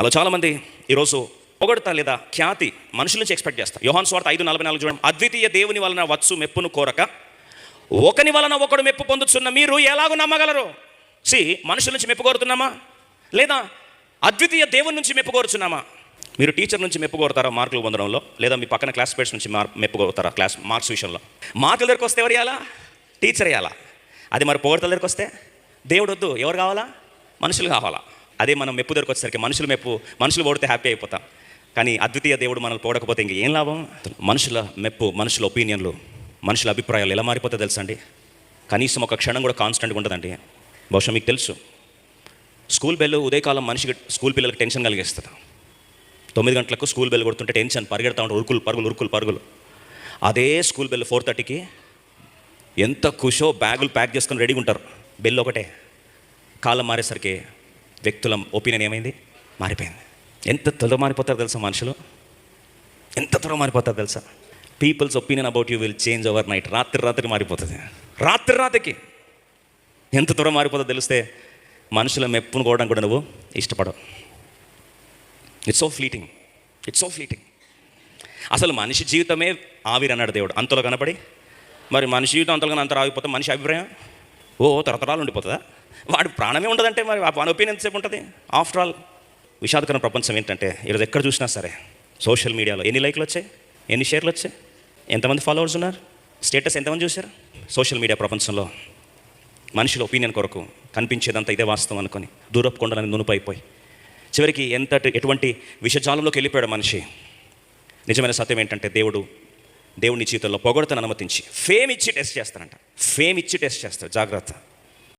అలా చాలామంది ఈరోజు పొగడత లేదా ఖ్యాతి మనుషుల నుంచి ఎక్స్పెక్ట్ చేస్తారు. యోహాన్ స్వార్థ ఐదు నలభై నాలుగు చూడండి. అద్వితీయ దేవుని వలన వచ్చు మెప్పును కోరక ఒకని వలన ఒకడు మెప్పు పొందుతున్న మీరు ఎలాగో నమ్మగలరు? సి మనుషుల నుంచి మెప్పు కోరుతున్నామా? లేదా అద్వితీయ దేవుని నుంచి మెప్పు కోరుచున్నామా? మీరు టీచర్ నుంచి మెప్పు కోరుతారా మార్కులు పొందడంలో? లేదా మీ పక్కన క్లాస్మేట్స్ నుంచి మార్ మెప్పు కోరుతారా క్లాస్ మార్క్స్ విషయంలో? మార్కుల దగ్గరికి వస్తే ఎవరు ఇవ్వాలా టీచర్ ఇవ్వాలా అది మరి పొగడతల దగ్గరికి వస్తే? దేవుడు వద్దు. ఎవరు కావాలా? మనుషులు కావాలా? అదే మనం మెప్పు దగ్గరికి వచ్చేసరికి మనుషులు మెప్పు మనుషులు ఓడితే హ్యాపీ అయిపోతాం. కానీ అద్వితీయ దేవుడు మనల్ని పోడకపోతే ఇంక ఏం లాభం? మనుషుల మెప్పు మనుషుల ఒపీనియన్లు మనుషుల అభిప్రాయాలు ఎలా మారిపోతాయి తెలుసండి? కనీసం ఒక క్షణం కూడా కాన్స్టెంట్గా ఉంటుందండి బహుశా మీకు తెలుసు. స్కూల్ బెల్ ఉదయకాలం మనిషికి స్కూల్ పిల్లలకి టెన్షన్ కలిగిస్తుంది. తొమ్మిది గంటలకు స్కూల్ బెల్ కొడుతుంటే టెన్షన్ పరిగెడతా ఉంటారు ఉరుకులు పరుగులు ఉరుకులు పరుగులు. అదే స్కూల్ బెల్ ఫోర్ థర్టీకి ఎంత ఖుషో బ్యాగులు ప్యాక్ చేసుకొని రెడీగా ఉంటారు. బెల్ ఒకటే. కాలం మారేసరికి వ్యక్తుల ఒపీనియన్ ఏమైంది? మారిపోయింది. ఎంత త్వరగా మారిపోతారు తెలుసా మనుషులు? ఎంత త్వరగా మారిపోతారు తెలుసా? People's opinion about you will change overnight రాత్రి రాత్రి మారిపోతుంది. రాత్రి రాత్రికి ఎంత త్వరగా మారిపోతుందో తెలిస్తే మనుషుల మెప్పును కోవడం కూడా నువ్వు ఇష్టపడవు. It's so fleeting it's so fleeting అసలు మనిషి జీవితమే ఆవిరి అన్నాడు దేవుడు. అంతలో కనపడి మరి మనిషి జీవితం అంతలో అంత రాగిపోతే మనిషి అభిప్రాయం? ఓ తరతరాలు ఉండిపోతుందా? వాడు ప్రాణమే ఉండదంటే మరి వాడి ఒపీనియన్ ఎంతసేపు ఉంటుంది? ఆఫ్టర్ ఆల్ విషాదకర ప్రపంచం ఏంటంటే ఈరోజు ఎక్కడ చూసినా సరే సోషల్ మీడియాలో ఎన్ని లైక్లు వచ్చాయి? ఎన్ని షేర్లు వచ్చాయి? ఎంతమంది ఫాలోవర్స్ ఉన్నారు? స్టేటస్ ఎంతమంది చూశారు? సోషల్ మీడియా ప్రపంచంలో మనుషుల ఒపీనియన్ కొరకు కనిపించేదంతా ఇదే వాస్తవం అనుకొని దూరపు కొండలని నునుపైపోయి. చివరికి ఎంత ఎటువంటి విషజాలంలోకి వెళ్ళిపోయాడు మనిషి? నిజమైన సత్యం ఏంటంటే దేవుడు దేవుని జీవితంలో పొగడతను అనుమతించి ఫేమ్ ఇచ్చి టెస్ట్ చేస్తారంట ఫేమ్ ఇచ్చి టెస్ట్ చేస్తారు జాగ్రత్త.